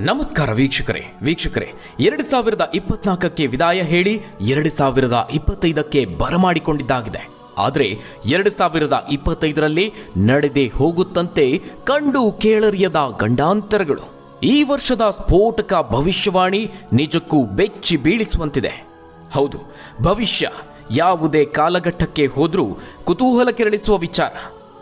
ನಮಸ್ಕಾರ ವೀಕ್ಷಕರೇ ವೀಕ್ಷಕರೇ, ಎರಡು ಸಾವಿರದ ಇಪ್ಪತ್ನಾಲ್ಕಕ್ಕೆ ವಿದಾಯ ಹೇಳಿ, ಎರಡು ಸಾವಿರದ ಇಪ್ಪತ್ತೈದಕ್ಕೆ ಬರಮಾಡಿಕೊಂಡಿದ್ದಾಗಿದೆ. ಆದರೆ, ಎರಡು ಸಾವಿರದ ಇಪ್ಪತ್ತೈದರಲ್ಲಿ ನಡೆದೇ ಹೋಗುತ್ತಂತೆ ಕಂಡು ಕೇಳರಿಯದ ಗಂಡಾಂತರಗಳು. ಈ ವರ್ಷದ ಸ್ಫೋಟಕ ಭವಿಷ್ಯವಾಣಿ ನಿಜಕ್ಕೂ ಬೆಚ್ಚಿ ಬೀಳಿಸುವಂತಿದೆ. ಹೌದು, ಭವಿಷ್ಯ ಯಾವುದೇ ಕಾಲಘಟ್ಟಕ್ಕೆ ಹೋದರೂ ಕುತೂಹಲ ಕೆರಳಿಸುವ ವಿಚಾರ.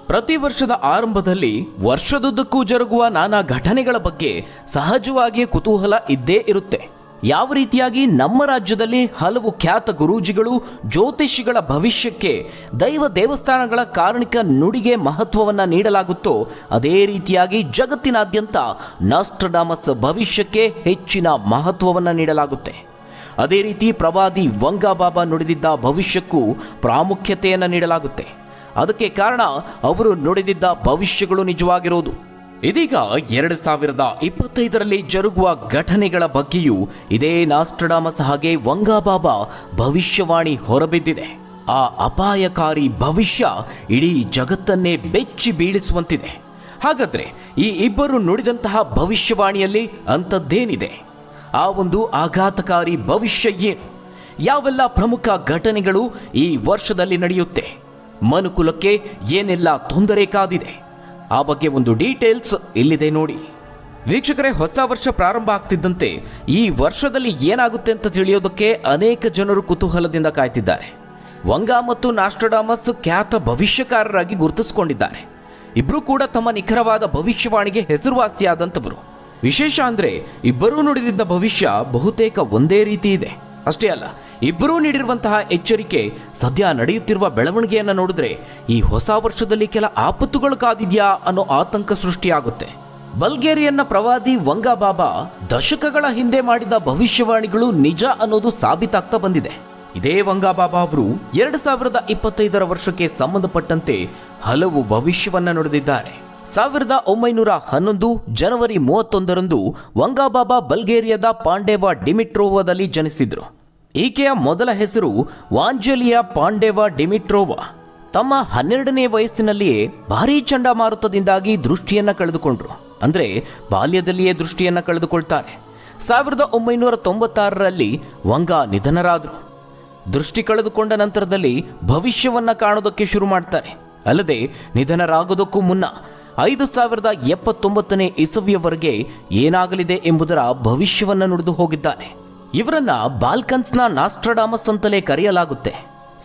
ಪ್ರತಿ ವರ್ಷದ ಆರಂಭದಲ್ಲಿ ವರ್ಷದುದ್ದಕ್ಕೂ ಜರುಗುವ ನಾನಾ ಘಟನೆಗಳ ಬಗ್ಗೆ ಸಹಜವಾಗಿ ಕುತೂಹಲ ಇದ್ದೇ ಇರುತ್ತೆ. ಯಾವ ರೀತಿಯಾಗಿ ನಮ್ಮ ರಾಜ್ಯದಲ್ಲಿ ಹಲವು ಖ್ಯಾತ ಗುರೂಜಿಗಳು, ಜ್ಯೋತಿಷಿಗಳ ಭವಿಷ್ಯಕ್ಕೆ ದೈವ ದೇವಸ್ಥಾನಗಳ ಕಾರಣಿಕ ನುಡಿಗೆ ಮಹತ್ವವನ್ನು ನೀಡಲಾಗುತ್ತೋ, ಅದೇ ರೀತಿಯಾಗಿ ಜಗತ್ತಿನಾದ್ಯಂತ ನಾಸ್ಟ್ರಡಾಮಸ್ ಭವಿಷ್ಯಕ್ಕೆ ಹೆಚ್ಚಿನ ಮಹತ್ವವನ್ನು ನೀಡಲಾಗುತ್ತೆ. ಅದೇ ರೀತಿ ಪ್ರವಾದಿ ವಂಗಾಬಾಬಾ ನುಡಿದಿದ್ದ ಭವಿಷ್ಯಕ್ಕೂ ಪ್ರಾಮುಖ್ಯತೆಯನ್ನು ನೀಡಲಾಗುತ್ತೆ. ಅದಕ್ಕೆ ಕಾರಣ ಅವರು ನುಡಿದಿದ್ದ ಭವಿಷ್ಯಗಳು ನಿಜವಾಗಿರುವುದು. ಇದೀಗ ಎರಡು ಸಾವಿರದ ಇಪ್ಪತ್ತೈದರಲ್ಲಿ ಜರುಗುವ ಘಟನೆಗಳ ಬಗ್ಗೆಯೂ ಇದೇ ನಾಸ್ಟ್ರಡಾಮಸ್ ಹಾಗೆ ವಂಗಾಬಾಬಾ ಭವಿಷ್ಯವಾಣಿ ಹೊರಬಿದ್ದಿದೆ. ಆ ಅಪಾಯಕಾರಿ ಭವಿಷ್ಯ ಇಡೀ ಜಗತ್ತನ್ನೇ ಬೆಚ್ಚಿ ಬೀಳಿಸುವಂತಿದೆ. ಹಾಗಾದ್ರೆ ಈ ಇಬ್ಬರು ನುಡಿದಂತಹ ಭವಿಷ್ಯವಾಣಿಯಲ್ಲಿ ಅಂಥದ್ದೇನಿದೆ? ಆ ಒಂದು ಆಘಾತಕಾರಿ ಭವಿಷ್ಯ ಏನು? ಯಾವೆಲ್ಲ ಪ್ರಮುಖ ಘಟನೆಗಳು ಈ ವರ್ಷದಲ್ಲಿ ನಡೆಯುತ್ತೆ? ಮನುಕುಲಕ್ಕೆ ಏನೆಲ್ಲ ತೊಂದರೆ ಕಾದಿದೆ? ಆ ಬಗ್ಗೆ ಒಂದು ಡೀಟೇಲ್ಸ್ ಇಲ್ಲಿದೆ ನೋಡಿ. ವೀಕ್ಷಕರೇ, ಹೊಸ ವರ್ಷ ಪ್ರಾರಂಭ ಆಗ್ತಿದ್ದಂತೆ ಈ ವರ್ಷದಲ್ಲಿ ಏನಾಗುತ್ತೆ ಅಂತ ತಿಳಿಯೋದಕ್ಕೆ ಅನೇಕ ಜನರು ಕುತೂಹಲದಿಂದ ಕಾಯ್ತಿದ್ದಾರೆ. ವಂಗಾ ಮತ್ತು ನಾಸ್ಟ್ರಡಾಮಸ್ ಖ್ಯಾತ ಭವಿಷ್ಯಕಾರರಾಗಿ ಗುರುತಿಸಿಕೊಂಡಿದ್ದಾರೆ. ಇಬ್ಬರೂ ಕೂಡ ತಮ್ಮ ನಿಖರವಾದ ಭವಿಷ್ಯವಾಣಿಗೆ ಹೆಸರುವಾಸಿಯಾದಂಥವರು. ವಿಶೇಷ ಅಂದ್ರೆ, ಇಬ್ಬರೂ ನುಡಿದಿದ್ದ ಭವಿಷ್ಯ ಬಹುತೇಕ ಒಂದೇ ರೀತಿ ಇದೆ. ಅಷ್ಟೇ ಅಲ್ಲ, ಇಬ್ಬರೂ ನೀಡಿರುವಂತಹ ಎಚ್ಚರಿಕೆ, ಸದ್ಯ ನಡೆಯುತ್ತಿರುವ ಬೆಳವಣಿಗೆಯನ್ನು ನೋಡಿದ್ರೆ ಈ ಹೊಸ ವರ್ಷದಲ್ಲಿ ಕೆಲ ಆಪತ್ತುಗಳು ಕಾದಿದ್ಯಾ ಅನ್ನೋ ಆತಂಕ ಸೃಷ್ಟಿಯಾಗುತ್ತೆ. ಬಲ್ಗೇರಿಯನ್ನ ಪ್ರವಾದಿ ವಂಗಾ ಬಾಬಾ ದಶಕಗಳ ಹಿಂದೆ ಮಾಡಿದ ಭವಿಷ್ಯವಾಣಿಗಳು ನಿಜ ಅನ್ನೋದು ಸಾಬೀತಾಗ್ತಾ ಬಂದಿದೆ. ಇದೇ ವಂಗಾ ಬಾಬಾ ಅವರು ಎರಡು ಸಾವಿರದ ಇಪ್ಪತ್ತೈದರ ವರ್ಷಕ್ಕೆ ಸಂಬಂಧಪಟ್ಟಂತೆ ಹಲವು ಭವಿಷ್ಯವನ್ನ ನುಡಿದಿದ್ದಾರೆ. ಸಾವಿರದ ಒಂಬೈನೂರ ಹನ್ನೊಂದು ಜನವರಿ ಮೂವತ್ತೊಂದರಂದು ವಂಗಾಬಾಬಾ ಬಲ್ಗೇರಿಯಾದ ಪಾಂಡೇವಾ ಡಿಮಿಟ್ರೋವಾದಲ್ಲಿ ಜನಿಸಿದರು. ಈಕೆಯ ಮೊದಲ ಹೆಸರು ವಾಂಜಲಿಯಾ ಪಾಂಡೇವಾ ಡಿಮಿಟ್ರೋವಾ. ತಮ್ಮ ಹನ್ನೆರಡನೇ ವಯಸ್ಸಿನಲ್ಲಿಯೇ ಭಾರೀ ಚಂಡಮಾರುತದಿಂದಾಗಿ ದೃಷ್ಟಿಯನ್ನ ಕಳೆದುಕೊಂಡ್ರು. ಅಂದ್ರೆ ಬಾಲ್ಯದಲ್ಲಿಯೇ ದೃಷ್ಟಿಯನ್ನ ಕಳೆದುಕೊಳ್ತಾರೆ. ಸಾವಿರದ ಒಂಬೈನೂರ ತೊಂಬತ್ತಾರರಲ್ಲಿ ವಂಗಾ ನಿಧನರಾದರು. ದೃಷ್ಟಿ ಕಳೆದುಕೊಂಡ ನಂತರದಲ್ಲಿ ಭವಿಷ್ಯವನ್ನ ಕಾಣೋದಕ್ಕೆ ಶುರು ಮಾಡ್ತಾರೆ. ಅಲ್ಲದೆ ನಿಧನರಾಗೋದಕ್ಕೂ ಮುನ್ನ ಐದು ಸಾವಿರದ ಎಪ್ಪತ್ತೊಂಬತ್ತನೇ ಇಸವಿಯವರೆಗೆ ಏನಾಗಲಿದೆ ಎಂಬುದರ ಭವಿಷ್ಯವನ್ನು ನುಡಿದು ಹೋಗಿದ್ದಾರೆ ಇವರನ್ನ ಬಾಲ್ಕನ್ಸ್ನ ನಾಸ್ಟ್ರಡಾಮಸ್ ಅಂತಲೇ ಕರೆಯಲಾಗುತ್ತೆ.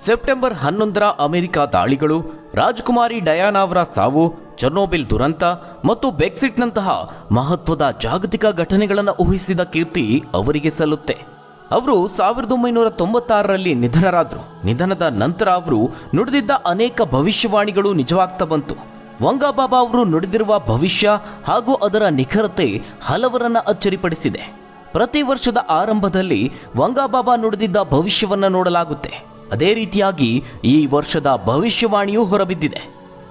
ಸೆಪ್ಟೆಂಬರ್ ಹನ್ನೊಂದರ ಅಮೆರಿಕ ದಾಳಿಗಳು, ರಾಜಕುಮಾರಿ ಡಯಾನಾ ಅವರ ಸಾವು, ಚರ್ನೋಬಿಲ್ ದುರಂತ ಮತ್ತು ಬೆಕ್ಸಿಟ್ನಂತಹ ಮಹತ್ವದ ಜಾಗತಿಕ ಘಟನೆಗಳನ್ನು ಊಹಿಸಿದ ಕೀರ್ತಿ ಅವರಿಗೆ ಸಲ್ಲುತ್ತೆ. ಅವರು ಸಾವಿರದ ಒಂಬೈನೂರ ತೊಂಬತ್ತಾರರಲ್ಲಿ ನಿಧನರಾದರು. ನಿಧನದ ನಂತರ ಅವರು ನುಡಿದಿದ್ದ ಅನೇಕ ಭವಿಷ್ಯವಾಣಿಗಳು ನಿಜವಾಗ್ತಾ ಬಂತು. ವಂಗಾಬಾಬಾ ಅವರು ನುಡಿದಿರುವ ಭವಿಷ್ಯ ಹಾಗೂ ಅದರ ನಿಖರತೆ ಹಲವರನ್ನ ಅಚ್ಚರಿಪಡಿಸಿದೆ. ಪ್ರತಿ ವರ್ಷದ ಆರಂಭದಲ್ಲಿ ವಂಗಾಬಾಬಾ ನುಡಿದಿದ್ದ ಭವಿಷ್ಯವನ್ನ ನೋಡಲಾಗುತ್ತೆ. ಅದೇ ರೀತಿಯಾಗಿ ಈ ವರ್ಷದ ಭವಿಷ್ಯವಾಣಿಯೂ ಹೊರಬಿದ್ದಿದೆ.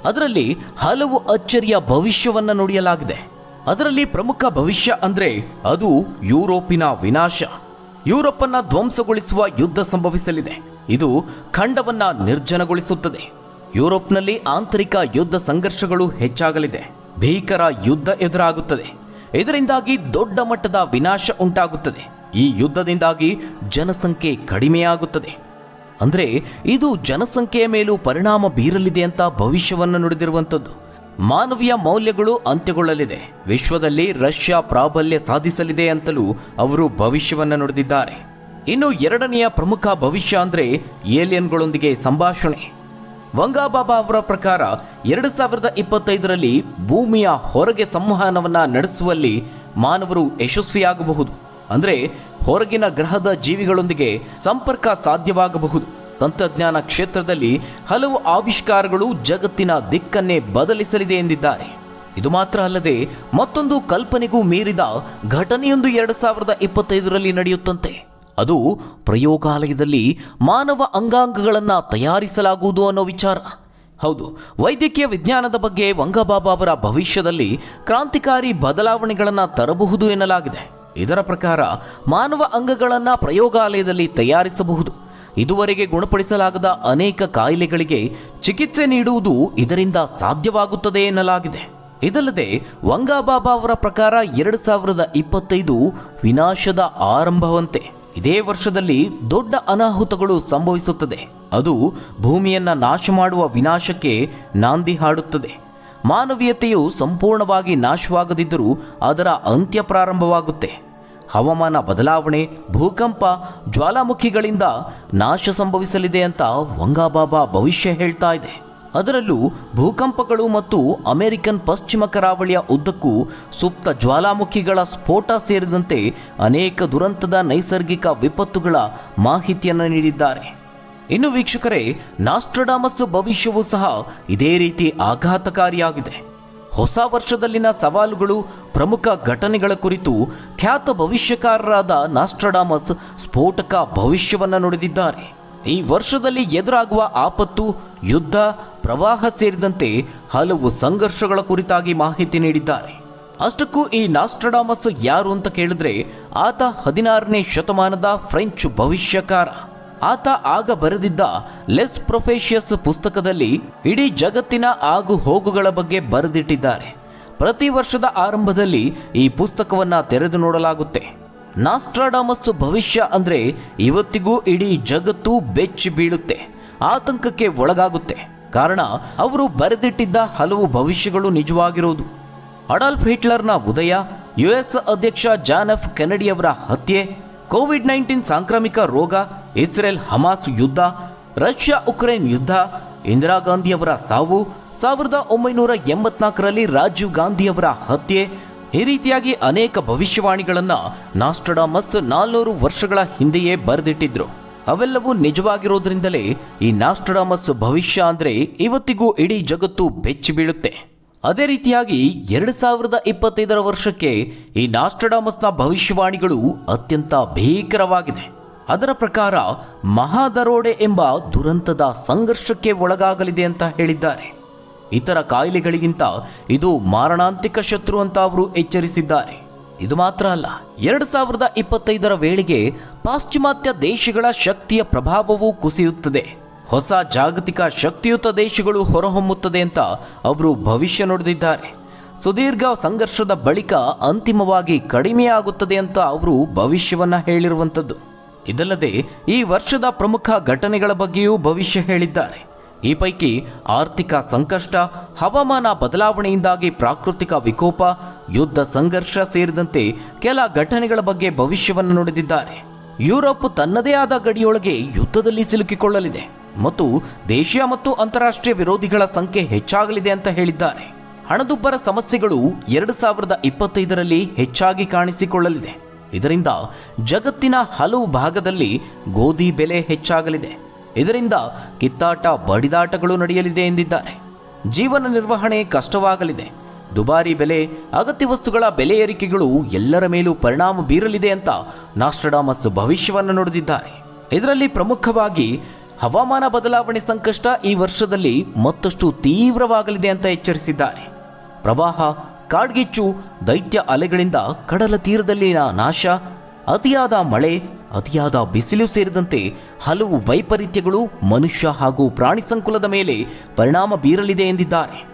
ಅದರಲ್ಲಿ ಹಲವು ಅಚ್ಚರಿಯ ಭವಿಷ್ಯವನ್ನ ನುಡಿಯಲಾಗಿದೆ. ಅದರಲ್ಲಿ ಪ್ರಮುಖ ಭವಿಷ್ಯ ಅಂದ್ರೆ ಅದು ಯುರೋಪಿನ ವಿನಾಶ. ಯುರೋಪನ್ನ ಧ್ವಂಸಗೊಳಿಸುವ ಯುದ್ಧ ಸಂಭವಿಸಲಿದೆ. ಇದು ಖಂಡವನ್ನ ನಿರ್ಜನಗೊಳಿಸುತ್ತದೆ. ಯುರೋಪ್ನಲ್ಲಿ ಆಂತರಿಕ ಯುದ್ಧ ಸಂಘರ್ಷಗಳು ಹೆಚ್ಚಾಗಲಿದೆ. ಭೀಕರ ಯುದ್ಧ ಎದುರಾಗುತ್ತದೆ. ಇದರಿಂದಾಗಿ ದೊಡ್ಡ ಮಟ್ಟದ ವಿನಾಶ ಉಂಟಾಗುತ್ತದೆ. ಈ ಯುದ್ಧದಿಂದಾಗಿ ಜನಸಂಖ್ಯೆ ಕಡಿಮೆಯಾಗುತ್ತದೆ. ಅಂದರೆ ಇದು ಜನಸಂಖ್ಯೆಯ ಮೇಲೂ ಪರಿಣಾಮ ಬೀರಲಿದೆ ಅಂತ ಭವಿಷ್ಯವನ್ನು ನುಡಿದಿರುವಂಥದ್ದು. ಮಾನವೀಯ ಮೌಲ್ಯಗಳು ಅಂತ್ಯಗೊಳ್ಳಲಿದೆ. ವಿಶ್ವದಲ್ಲಿ ರಷ್ಯಾ ಪ್ರಾಬಲ್ಯ ಸಾಧಿಸಲಿದೆ ಅಂತಲೂ ಅವರು ಭವಿಷ್ಯವನ್ನು ನುಡಿದಿದ್ದಾರೆ. ಇನ್ನು ಎರಡನೆಯ ಪ್ರಮುಖ ಭವಿಷ್ಯ ಅಂದರೆ ಏಲಿಯನ್ಗಳೊಂದಿಗೆ ಸಂಭಾಷಣೆ. ವಂಗಾಬಾಬಾ ಅವರ ಪ್ರಕಾರ ಎರಡು ಸಾವಿರದ ಇಪ್ಪತ್ತೈದರಲ್ಲಿ ಭೂಮಿಯ ಹೊರಗೆ ಸಂವಹನವನ್ನ ನಡೆಸುವಲ್ಲಿ ಮಾನವರು ಯಶಸ್ವಿಯಾಗಬಹುದು. ಅಂದರೆ ಹೊರಗಿನ ಗ್ರಹದ ಜೀವಿಗಳೊಂದಿಗೆ ಸಂಪರ್ಕ ಸಾಧ್ಯವಾಗಬಹುದು. ತಂತ್ರಜ್ಞಾನ ಕ್ಷೇತ್ರದಲ್ಲಿ ಹಲವು ಆವಿಷ್ಕಾರಗಳು ಜಗತ್ತಿನ ದಿಕ್ಕನ್ನೇ ಬದಲಿಸಲಿದೆ ಎಂದಿದ್ದಾರೆ. ಇದು ಮಾತ್ರ ಅಲ್ಲದೆ ಮತ್ತೊಂದು ಕಲ್ಪನೆಗೂ ಮೀರಿದ ಘಟನೆಯೊಂದು ಎರಡು ಸಾವಿರದ ಇಪ್ಪತ್ತೈದರಲ್ಲಿ ನಡೆಯುತ್ತಂತೆ. ಅದು ಪ್ರಯೋಗಾಲಯದಲ್ಲಿ ಮಾನವ ಅಂಗಾಂಗಗಳನ್ನು ತಯಾರಿಸಲಾಗುವುದು ಅನ್ನೋ ವಿಚಾರ. ಹೌದು, ವೈದ್ಯಕೀಯ ವಿಜ್ಞಾನದ ಬಗ್ಗೆ ವಂಗಬಾಬಾ ಅವರ ಭವಿಷ್ಯದಲ್ಲಿ ಕ್ರಾಂತಿಕಾರಿ ಬದಲಾವಣೆಗಳನ್ನು ತರಬಹುದು ಎನ್ನಲಾಗಿದೆ. ಇದರ ಪ್ರಕಾರ ಮಾನವ ಅಂಗಗಳನ್ನು ಪ್ರಯೋಗಾಲಯದಲ್ಲಿ ತಯಾರಿಸಬಹುದು. ಇದುವರೆಗೆ ಗುಣಪಡಿಸಲಾಗದ ಅನೇಕ ಕಾಯಿಲೆಗಳಿಗೆ ಚಿಕಿತ್ಸೆ ನೀಡುವುದು ಇದರಿಂದ ಸಾಧ್ಯವಾಗುತ್ತದೆ ಎನ್ನಲಾಗಿದೆ. ಇದಲ್ಲದೆ ವಂಗಾಬಾಬಾ ಅವರ ಪ್ರಕಾರ ಎರಡು ಸಾವಿರದ ಇಪ್ಪತ್ತೈದು ವಿನಾಶದ ಆರಂಭವಂತೆ. ಇದೇ ವರ್ಷದಲ್ಲಿ ದೊಡ್ಡ ಅನಾಹುತಗಳು ಸಂಭವಿಸುತ್ತದೆ. ಅದು ಭೂಮಿಯನ್ನು ನಾಶ ಮಾಡುವ ವಿನಾಶಕ್ಕೆ ನಾಂದಿ ಹಾಡುತ್ತದೆ. ಮಾನವೀಯತೆಯು ಸಂಪೂರ್ಣವಾಗಿ ನಾಶವಾಗದಿದ್ದರೂ ಅದರ ಅಂತ್ಯ ಪ್ರಾರಂಭವಾಗುತ್ತೆ. ಹವಾಮಾನ ಬದಲಾವಣೆ, ಭೂಕಂಪ, ಜ್ವಾಲಾಮುಖಿಗಳಿಂದ ನಾಶ ಸಂಭವಿಸಲಿದೆ ಅಂತ ವಂಗಾಬಾಬಾ ಭವಿಷ್ಯ ಹೇಳ್ತಾ ಇದೆ. ಅದರಲ್ಲೂ ಭೂಕಂಪಗಳು ಮತ್ತು ಅಮೆರಿಕನ್ ಪಶ್ಚಿಮ ಕರಾವಳಿಯ ಉದ್ದಕ್ಕೂ ಸುಪ್ತ ಜ್ವಾಲಾಮುಖಿಗಳ ಸ್ಫೋಟ ಸೇರಿದಂತೆ ಅನೇಕ ದುರಂತದ ನೈಸರ್ಗಿಕ ವಿಪತ್ತುಗಳ ಮಾಹಿತಿಯನ್ನು ನೀಡಿದ್ದಾರೆ. ಇನ್ನು ವೀಕ್ಷಕರೇ, ನಾಸ್ಟ್ರಡಾಮಸ್ ಭವಿಷ್ಯವೂ ಸಹ ಇದೇ ರೀತಿ ಆಘಾತಕಾರಿಯಾಗಿದೆ. ಹೊಸ ವರ್ಷದಲ್ಲಿನ ಸವಾಲುಗಳು, ಪ್ರಮುಖ ಘಟನೆಗಳ ಕುರಿತು ಖ್ಯಾತ ಭವಿಷ್ಯಕಾರರಾದ ನಾಸ್ಟ್ರಡಾಮಸ್ ಸ್ಫೋಟಕ ಭವಿಷ್ಯವನ್ನು ನುಡಿದಿದ್ದಾರೆ. ಈ ವರ್ಷದಲ್ಲಿ ಎದುರಾಗುವ ಆಪತ್ತು, ಯುದ್ಧ, ಪ್ರವಾಹ ಸೇರಿದಂತೆ ಹಲವು ಸಂಘರ್ಷಗಳ ಕುರಿತಾಗಿ ಮಾಹಿತಿ ನೀಡಿದ್ದಾರೆ. ಅಷ್ಟಕ್ಕೂ ಈ ನಾಸ್ಟ್ರಡಾಮಸ್ ಯಾರು ಅಂತ ಕೇಳಿದ್ರೆ ಆತ ಹದಿನಾರನೇ ಶತಮಾನದ ಫ್ರೆಂಚ್ ಭವಿಷ್ಯಕಾರ. ಆತ ಆಗ ಬರೆದಿದ್ದ ಲೆಸ್ ಪ್ರೊಫೆಷಿಯಸ್ ಪುಸ್ತಕದಲ್ಲಿ ಇಡೀ ಜಗತ್ತಿನ ಆಗು ಹೋಗುಗಳ ಬಗ್ಗೆ ಬರೆದಿಟ್ಟಿದ್ದಾರೆ. ಪ್ರತಿ ವರ್ಷದ ಆರಂಭದಲ್ಲಿ ಈ ಪುಸ್ತಕವನ್ನ ತೆರೆದು ನೋಡಲಾಗುತ್ತೆ. ನಾಸ್ಟ್ರಾಡಾಮಸ್ ಭವಿಷ್ಯ ಅಂದ್ರೆ ಇವತ್ತಿಗೂ ಇಡೀ ಜಗತ್ತು ಬೆಚ್ಚಿ ಬೀಳುತ್ತೆ, ಆತಂಕಕ್ಕೆ ಒಳಗಾಗುತ್ತೆ. ಕಾರಣ, ಅವರು ಬರೆದಿಟ್ಟಿದ್ದ ಹಲವು ಭವಿಷ್ಯಗಳು ನಿಜವಾಗಿರುವುದು ಅಡಾಲ್ಫ್ ಹಿಟ್ಲರ್ನ ಉದಯ, ಯುಎಸ್ ಅಧ್ಯಕ್ಷ ಜಾನ್ ಎಫ್ ಕೆನಡಿಯವರ ಹತ್ಯೆ ಕೋವಿಡ್ ನೈನ್ಟೀನ್ ಸಾಂಕ್ರಾಮಿಕ ರೋಗ, ಇಸ್ರೇಲ್ ಹಮಾಸ್ ಯುದ್ಧ, ರಷ್ಯಾ ಉಕ್ರೇನ್ ಯುದ್ಧ, ಇಂದಿರಾ ಗಾಂಧಿಯವರ ಸಾವು, ಸಾವಿರದ ಒಂಬೈನೂರ ಎಂಬತ್ನಾಲ್ಕರಲ್ಲಿ ರಾಜೀವ್ ಗಾಂಧಿಯವರ ಹತ್ಯೆ ಈ ರೀತಿಯಾಗಿ ಅನೇಕ ಭವಿಷ್ಯವಾಣಿಗಳನ್ನು ನಾಸ್ಟ್ರಡಾಮಸ್ ನಾಲ್ನೂರು ವರ್ಷಗಳ ಹಿಂದೆಯೇ ಬರೆದಿಟ್ಟಿದ್ರು. ಅವೆಲ್ಲವೂ ನಿಜವಾಗಿರೋದ್ರಿಂದಲೇ ಈ ನಾಸ್ಟ್ರಡಾಮಸ್ ಭವಿಷ್ಯ ಅಂದ್ರೆ ಇವತ್ತಿಗೂ ಇಡೀ ಜಗತ್ತು ಬೆಚ್ಚಿ ಬೀಳುತ್ತೆ. ಅದೇ ರೀತಿಯಾಗಿ ಎರಡು ಸಾವಿರದ ಇಪ್ಪತ್ತೈದರ ವರ್ಷಕ್ಕೆ ಈ ನಾಸ್ಟ್ರಡಾಮಸ್ನ ಭವಿಷ್ಯವಾಣಿಗಳು ಅತ್ಯಂತ ಭೀಕರವಾಗಿದೆ. ಅದರ ಪ್ರಕಾರ ಮಹಾದರೋಡೆ ಎಂಬ ದುರಂತದ ಸಂಘರ್ಷಕ್ಕೆ ಒಳಗಾಗಲಿದೆ ಅಂತ ಹೇಳಿದ್ದಾರೆ. ಇತರ ಕಾಯಿಲೆಗಳಿಗಿಂತ ಇದು ಮಾರಣಾಂತಿಕ ಶತ್ರು ಅಂತ ಅವರು ಎಚ್ಚರಿಸಿದ್ದಾರೆ. ಇದು ಮಾತ್ರ ಅಲ್ಲ, ಎರಡು ಸಾವಿರದ ಇಪ್ಪತ್ತೈದರ ವೇಳೆಗೆ ಪಾಶ್ಚಿಮಾತ್ಯ ದೇಶಗಳ ಶಕ್ತಿಯ ಪ್ರಭಾವವೂ ಕುಸಿಯುತ್ತದೆ. ಹೊಸ ಜಾಗತಿಕ ಶಕ್ತಿಯುತ ದೇಶಗಳು ಹೊರಹೊಮ್ಮುತ್ತದೆ ಅಂತ ಅವರು ಭವಿಷ್ಯ ನುಡಿದಿದ್ದಾರೆ. ಸುದೀರ್ಘ ಸಂಘರ್ಷದ ಬಳಿಕ ಅಂತಿಮವಾಗಿ ಕಡಿಮೆಯಾಗುತ್ತದೆ ಅಂತ ಅವರು ಭವಿಷ್ಯವನ್ನ ಹೇಳಿರುವಂಥದ್ದು. ಇದಲ್ಲದೆ ಈ ವರ್ಷದ ಪ್ರಮುಖ ಘಟನೆಗಳ ಬಗ್ಗೆಯೂ ಭವಿಷ್ಯ ಹೇಳಿದ್ದಾರೆ. ಈ ಪೈಕಿ ಆರ್ಥಿಕ ಸಂಕಷ್ಟ, ಹವಾಮಾನ ಬದಲಾವಣೆಯಿಂದಾಗಿ ಪ್ರಾಕೃತಿಕ ವಿಕೋಪ, ಯುದ್ಧ ಸಂಘರ್ಷ ಸೇರಿದಂತೆ ಕೆಲ ಘಟನೆಗಳ ಬಗ್ಗೆ ಭವಿಷ್ಯವನ್ನು ನುಡಿದಿದ್ದಾರೆ. ಯುರೋಪ್ ತನ್ನದೇ ಆದ ಗಡಿಯೊಳಗೆ ಯುದ್ಧದಲ್ಲಿ ಸಿಲುಕಿಕೊಳ್ಳಲಿದೆ ಮತ್ತು ದೇಶೀಯ ಮತ್ತು ಅಂತಾರಾಷ್ಟ್ರೀಯ ವಿರೋಧಿಗಳ ಸಂಖ್ಯೆ ಹೆಚ್ಚಾಗಲಿದೆ ಅಂತ ಹೇಳಿದ್ದಾರೆ. ಹಣದುಬ್ಬರ ಸಮಸ್ಯೆಗಳು ಎರಡು ಸಾವಿರದ ಇಪ್ಪತ್ತೈದರಲ್ಲಿ ಹೆಚ್ಚಾಗಿ ಕಾಣಿಸಿಕೊಳ್ಳಲಿದೆ. ಇದರಿಂದ ಜಗತ್ತಿನ ಹಲವು ಭಾಗದಲ್ಲಿ ಗೋಧಿ ಬೆಲೆ ಹೆಚ್ಚಾಗಲಿದೆ. ಇದರಿಂದ ಕಿತ್ತಾಟ, ಬಡಿದಾಟಗಳು ನಡೆಯಲಿದೆ ಎಂದಿದ್ದಾರೆ. ಜೀವನ ನಿರ್ವಹಣೆ ಕಷ್ಟವಾಗಲಿದೆ. ದುಬಾರಿ ಬೆಲೆ, ಅಗತ್ಯ ವಸ್ತುಗಳ ಬೆಲೆ ಏರಿಕೆಗಳು ಎಲ್ಲರ ಮೇಲೂ ಪರಿಣಾಮ ಬೀರಲಿದೆ ಅಂತ ನಾಸ್ಟ್ರಡಾಮಸ್ ಭವಿಷ್ಯವನ್ನು ನುಡಿದಿದ್ದಾರೆ. ಇದರಲ್ಲಿ ಪ್ರಮುಖವಾಗಿ ಹವಾಮಾನ ಬದಲಾವಣೆ ಸಂಕಷ್ಟ ಈ ವರ್ಷದಲ್ಲಿ ಮತ್ತಷ್ಟು ತೀವ್ರವಾಗಲಿದೆ ಅಂತ ಎಚ್ಚರಿಸಿದ್ದಾರೆ. ಪ್ರವಾಹ, ಕಾಡ್ಗಿಚ್ಚು, ದೈತ್ಯ ಅಲೆಗಳಿಂದ ಕಡಲ ತೀರದಲ್ಲಿನ ನಾಶ, ಅತಿಯಾದ ಮಳೆ ಅತಿಯಾದ ಬಿಸಿಲು ಸೇರಿದಂತೆ ಹಲವು ವೈಪರೀತ್ಯಗಳು ಮನುಷ್ಯ ಹಾಗೂ ಪ್ರಾಣಿ ಸಂಕುಲದ ಮೇಲೆ ಪರಿಣಾಮ ಬೀರಲಿದೆ ಎಂದಿದ್ದಾರೆ.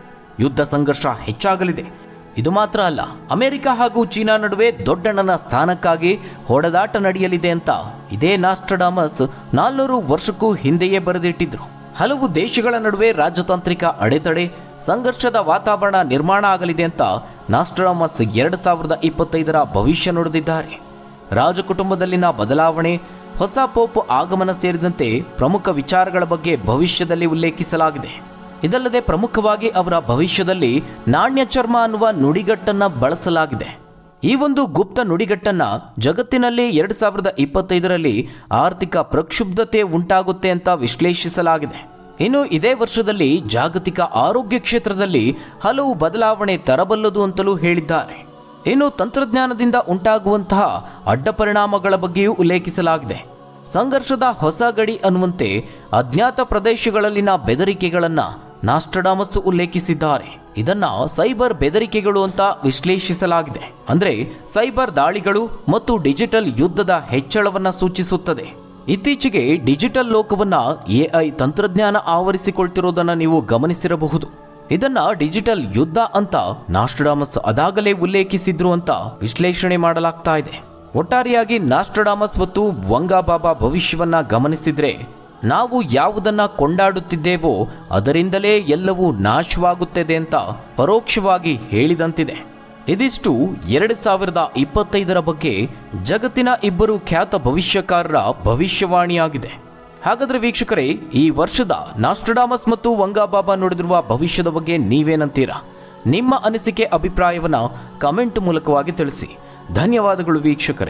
ಯುದ್ಧ ಸಂಘರ್ಷ ಹೆಚ್ಚಾಗಲಿದೆ. ಇದು ಮಾತ್ರ ಅಲ್ಲ, ಅಮೆರಿಕ ಹಾಗೂ ಚೀನಾ ನಡುವೆ ದೊಡ್ಡಣ್ಣನ ಸ್ಥಾನಕ್ಕಾಗಿ ಹೊಡೆದಾಟ ನಡೆಯಲಿದೆ ಅಂತ ಇದೇ ನಾಸ್ಟ್ರಡಾಮಸ್ ನಾಲ್ನೂರು ವರ್ಷಕ್ಕೂ ಹಿಂದೆಯೇ ಬರೆದಿಟ್ಟಿದ್ರು. ಹಲವು ದೇಶಗಳ ನಡುವೆ ರಾಜತಾಂತ್ರಿಕ ಅಡೆತಡೆ, ಸಂಘರ್ಷದ ವಾತಾವರಣ ನಿರ್ಮಾಣ ಆಗಲಿದೆ ಅಂತ ನಾಸ್ಟ್ರಡಾಮಸ್ ಎರಡು ಸಾವಿರದ ಇಪ್ಪತ್ತೈದರ ಭವಿಷ್ಯ ನುಡಿದಿದ್ದಾರೆ. ರಾಜಕುಟುಂಬದಲ್ಲಿನ ಬದಲಾವಣೆ, ಹೊಸ ಪೋಪು ಆಗಮನ ಸೇರಿದಂತೆ ಪ್ರಮುಖ ವಿಚಾರಗಳ ಬಗ್ಗೆ ಭವಿಷ್ಯದಲ್ಲಿ ಉಲ್ಲೇಖಿಸಲಾಗಿದೆ. ಇದಲ್ಲದೆ ಪ್ರಮುಖವಾಗಿ ಅವರ ಭವಿಷ್ಯದಲ್ಲಿ ನಾಣ್ಯ ಚರ್ಮ ಅನ್ನುವ ನುಡಿಗಟ್ಟನ್ನ ಬಳಸಲಾಗಿದೆ. ಈ ಒಂದು ಗುಪ್ತ ನುಡಿಗಟ್ಟನ್ನ ಜಗತ್ತಿನಲ್ಲಿ ಎರಡು ಸಾವಿರದ ಇಪ್ಪತ್ತೈದರಲ್ಲಿ ಆರ್ಥಿಕ ಪ್ರಕ್ಷುಬ್ಧತೆ ಉಂಟಾಗುತ್ತೆ ಅಂತ ವಿಶ್ಲೇಷಿಸಲಾಗಿದೆ. ಇನ್ನು ಇದೇ ವರ್ಷದಲ್ಲಿ ಜಾಗತಿಕ ಆರೋಗ್ಯ ಕ್ಷೇತ್ರದಲ್ಲಿ ಹಲವು ಬದಲಾವಣೆ ತರಬಲ್ಲದು ಅಂತಲೂ ಹೇಳಿದ್ದಾರೆ. ಇನ್ನು ತಂತ್ರಜ್ಞಾನದಿಂದ ಉಂಟಾಗುವಂತಹ ಅಡ್ಡ ಪರಿಣಾಮಗಳ ಬಗ್ಗೆಯೂ ಉಲ್ಲೇಖಿಸಲಾಗಿದೆ. ಸಂಘರ್ಷದ ಹೊಸ ಗಡಿ ಅನ್ನುವಂತೆ ಅಜ್ಞಾತ ಪ್ರದೇಶಗಳಲ್ಲಿನ ಬೆದರಿಕೆಗಳನ್ನು ನಾಸ್ಟಡಾಮಸ್ ಉಲ್ಲೇಖಿಸಿದ್ದಾರೆ. ಇದನ್ನ ಸೈಬರ್ ಬೆದರಿಕೆಗಳು ಅಂತ ವಿಶ್ಲೇಷಿಸಲಾಗಿದೆ. ಅಂದರೆ ಸೈಬರ್ ದಾಳಿಗಳು ಮತ್ತು ಡಿಜಿಟಲ್ ಯುದ್ಧದ ಹೆಚ್ಚಳವನ್ನು ಸೂಚಿಸುತ್ತದೆ. ಇತ್ತೀಚೆಗೆ ಡಿಜಿಟಲ್ ಲೋಕವನ್ನ ಎಐ ತಂತ್ರಜ್ಞಾನ ಆವರಿಸಿಕೊಳ್ತಿರೋದನ್ನು ನೀವು ಗಮನಿಸಿರಬಹುದು. ಇದನ್ನ ಡಿಜಿಟಲ್ ಯುದ್ಧ ಅಂತ ನಾಸ್ಟ್ರಡಾಮಸ್ ಅದಾಗಲೇ ಉಲ್ಲೇಖಿಸಿದ್ರು ಅಂತ ವಿಶ್ಲೇಷಣೆ ಮಾಡಲಾಗ್ತಾ ಇದೆ. ಒಟ್ಟಾರೆಯಾಗಿ ನಾಸ್ಟ್ರಡಾಮಸ್ ಮತ್ತು ವಂಗಾಬಾಬಾ ಭವಿಷ್ಯವನ್ನ ಗಮನಿಸಿದ್ರೆ ನಾವು ಯಾವುದನ್ನ ಕೊಂಡಾಡುತ್ತಿದ್ದೇವೋ ಅದರಿಂದಲೇ ಎಲ್ಲವೂ ನಾಶವಾಗುತ್ತದೆ ಅಂತ ಪರೋಕ್ಷವಾಗಿ ಹೇಳಿದಂತಿದೆ. ಇದಿಷ್ಟು ಎರಡು ಸಾವಿರದ ಇಪ್ಪತ್ತೈದರ ಬಗ್ಗೆ ಜಗತ್ತಿನ ಇಬ್ಬರು ಖ್ಯಾತ ಭವಿಷ್ಯಕಾರರ ಭವಿಷ್ಯವಾಣಿಯಾಗಿದೆ. ಹಾಗಾದ್ರೆ ವೀಕ್ಷಕರೇ, ಈ ವರ್ಷದ ನಾಸ್ಟ್ರಡಾಮಸ್ ಮತ್ತು ವಂಗಾಬಾಬಾ ನೋಡಿದಿರುವ ಭವಿಷ್ಯದ ಬಗ್ಗೆ ನೀವೇನಂತೀರಾ? ನಿಮ್ಮ ಅನಿಸಿಕೆ, ಅಭಿಪ್ರಾಯವನ್ನ ಕಮೆಂಟ್ ಮೂಲಕವಾಗಿ ತಿಳಿಸಿ. ಧನ್ಯವಾದಗಳು ವೀಕ್ಷಕರೇ.